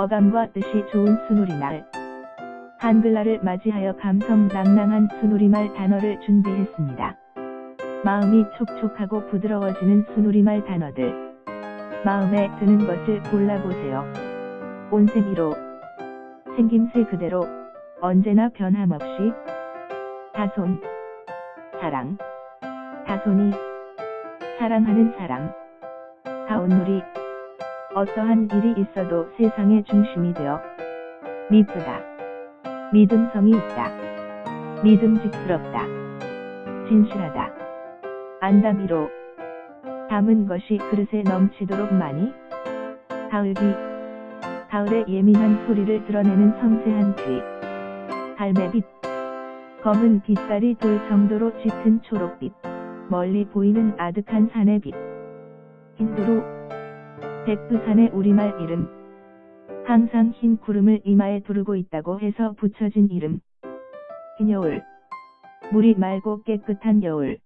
어감과 뜻이 좋은 순우리말. 한글날을 맞이하여 감성 낭낭한 순우리말 단어를 준비했습니다. 마음이 촉촉하고 부드러워지는 순우리말 단어들. 마음에 드는 것을 골라보세요. 온세미로 생김새 그대로 언제나 변함없이 다손 사랑 다손이 사랑하는 사람 다온누리 어떠한 일이 있어도 세상의 중심이 되어 미쁘다. 믿음성이 있다. 믿음직스럽다. 진실하다. 안다미로 담은 것이 그릇에 넘치도록 많이 가을비 가을의 예민한 소리를 드러내는 섬세한 귀 갈매빛 검은 빛깔이 돌 정도로 짙은 초록빛 멀리 보이는 아득한 산의 빛 흰두루 백두산의 우리말 이름. 항상 흰 구름을 이마에 두르고 있다고 해서 붙여진 이름. 흰여울. 물이 맑고 깨끗한 여울